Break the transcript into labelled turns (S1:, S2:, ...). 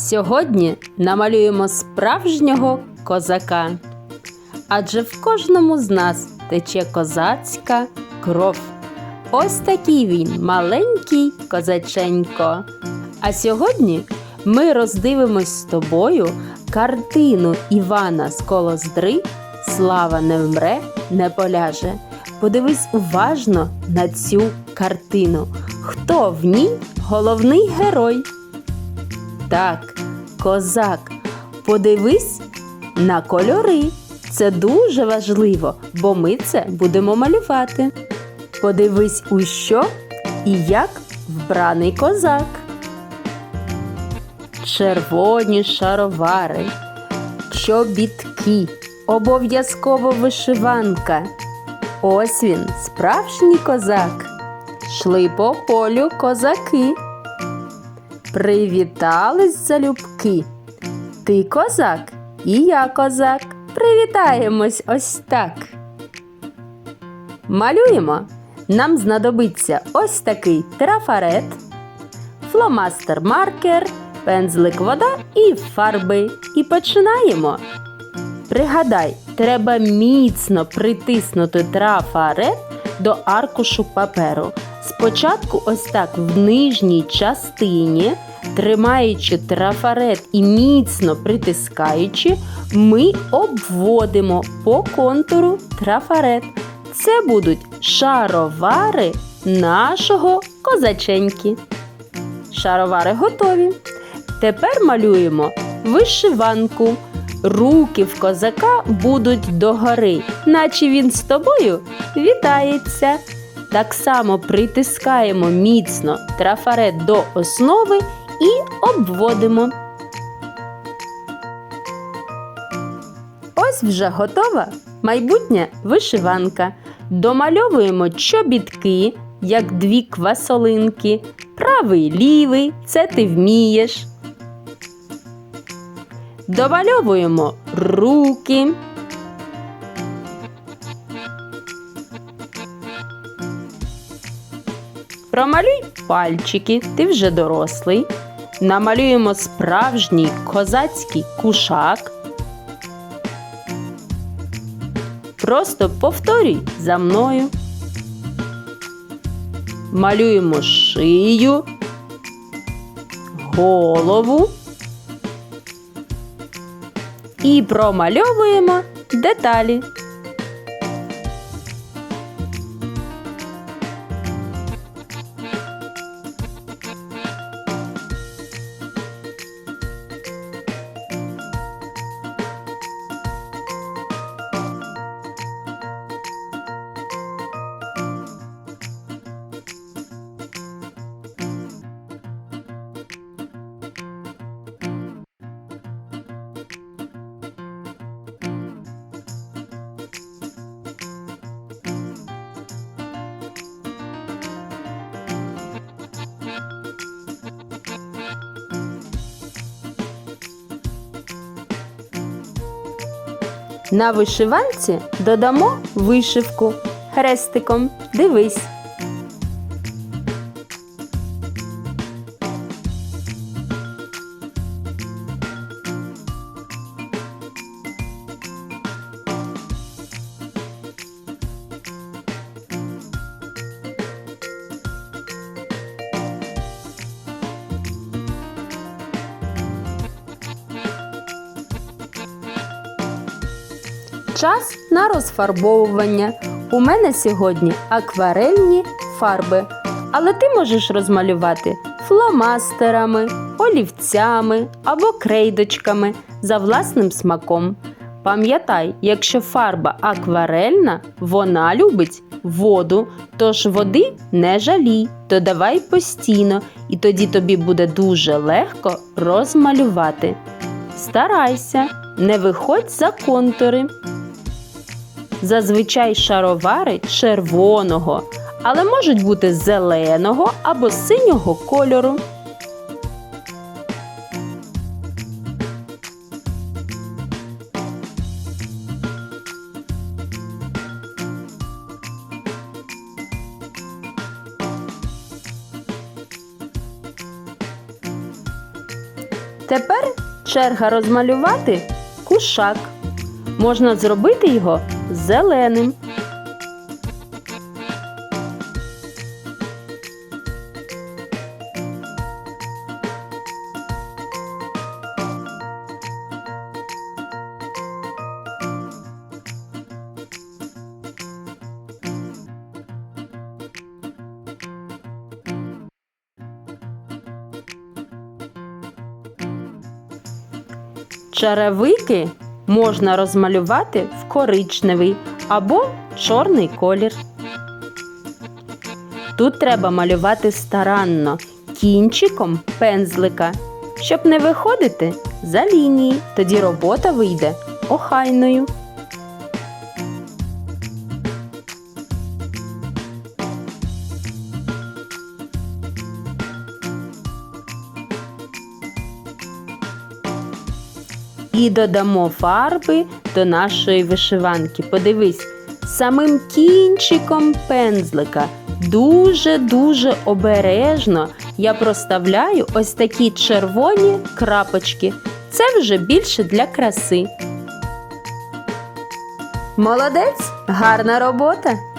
S1: Сьогодні намалюємо справжнього козака. Адже в кожному з нас тече козацька кров. Ось такий він маленький козаченько. А сьогодні ми роздивимось з тобою картину Івана з Колоздри Слава не вмре, не поляже. Подивись уважно на цю картину. Хто в ній головний герой? Так, козак. Подивись на кольори. Це дуже важливо, бо ми це будемо малювати. Подивись, у що і як вбраний козак. Червоні шаровари, чобітки, обов'язково вишиванка. Ось він, справжній козак. Шли по полю козаки. Привітались залюбки. Ти козак, і я козак. Привітаємось ось так. Малюємо. Нам знадобиться ось такий трафарет, фломастер-маркер, пензлик вода і фарби. І починаємо. Пригадай, треба міцно притиснути трафарет до аркушу паперу. Спочатку ось так в нижній частині, тримаючи трафарет і міцно притискаючи, ми обводимо по контуру трафарет. Це будуть шаровари нашого козаченьки. Шаровари готові. Тепер малюємо вишиванку. Руки в козака будуть догори, наче він з тобою вітається. Так само притискаємо міцно трафарет до основи і обводимо. Ось вже готова майбутня вишиванка. Домальовуємо чобітки, як дві квасолинки. Правий лівий це ти вмієш. Домальовуємо руки. Промалюй пальчики, ти вже дорослий. Намалюємо справжній козацький кушак. Просто повторюй за мною. Малюємо шию, голову і промальовуємо деталі. На вишиванці додамо вишивку хрестиком. Дивись. Час на розфарбовування. У мене сьогодні акварельні фарби. Але ти можеш розмалювати фломастерами, олівцями або крейдочками за власним смаком. Пам'ятай, якщо фарба акварельна, вона любить воду, тож води не жалій, додавай постійно, і тоді тобі буде дуже легко розмалювати. Старайся, не виходь за контури. Зазвичай шаровари червоного, але можуть бути зеленого або синього кольору. Тепер черга розмалювати кушак. Можна зробити його зеленим. Черевики можна розмалювати в коричневий або чорний колір. Тут треба малювати старанно кінчиком пензлика, щоб не виходити за лінії. Тоді робота вийде охайною. І додамо фарби до нашої вишиванки. Подивись, самим кінчиком пензлика дуже-дуже обережно я проставляю ось такі червоні крапочки. Це вже більше для краси. Молодець, гарна робота!